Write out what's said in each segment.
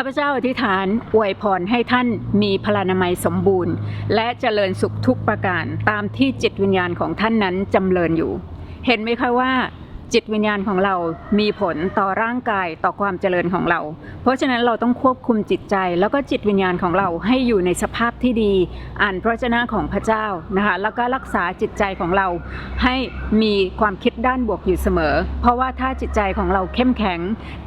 ข้าพเจ้าอธิษฐานอวยพรให้ท่านมีพลานามัยสมบูรณ์ และเจริญสุขทุกประการตามที่จิตวิญญาณของท่านนั้นจำเริญอยู่ เห็นไหมคะว่า จิตวิญญาณของเรามีผลต่อร่างกายต่อความเจริญของเรา เพราะฉะนั้นเราต้องควบคุมจิตใจ แล้วก็จิตวิญญาณของเราให้อยู่ในสภาพที่ดี อ่านพระวจนะของพระเจ้านะคะ แล้วก็รักษาจิตใจของเราให้มีความคิดด้านบวกอยู่เสมอ เพราะว่าถ้าจิตใจของเราเข้มแข็ง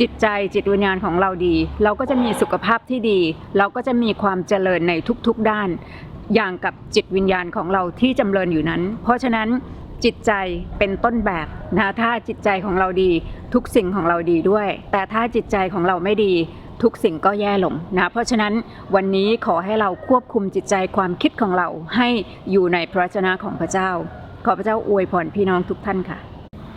จิตใจจิตวิญญาณของเราดี เราก็จะมีสุขภาพที่ดี เราก็จะมีความเจริญในทุกๆด้าน อย่างกับจิตวิญญาณของเราที่จำเริญอยู่นั้น เพราะฉะนั้น จิตใจเป็นต้นแบบนะถ้าจิตใจของเราดี ทุกสิ่งของเราดีด้วย แต่ถ้าจิตใจของเราไม่ดีทุกสิ่งก็แย่ลงนะเพราะฉะนั้นวันนี้ขอให้เราควบคุมจิตใจความคิดของเราให้อยู่ในพระชนะของพระเจ้า ขอพระเจ้าอวยพรพี่น้องทุกท่านค่ะ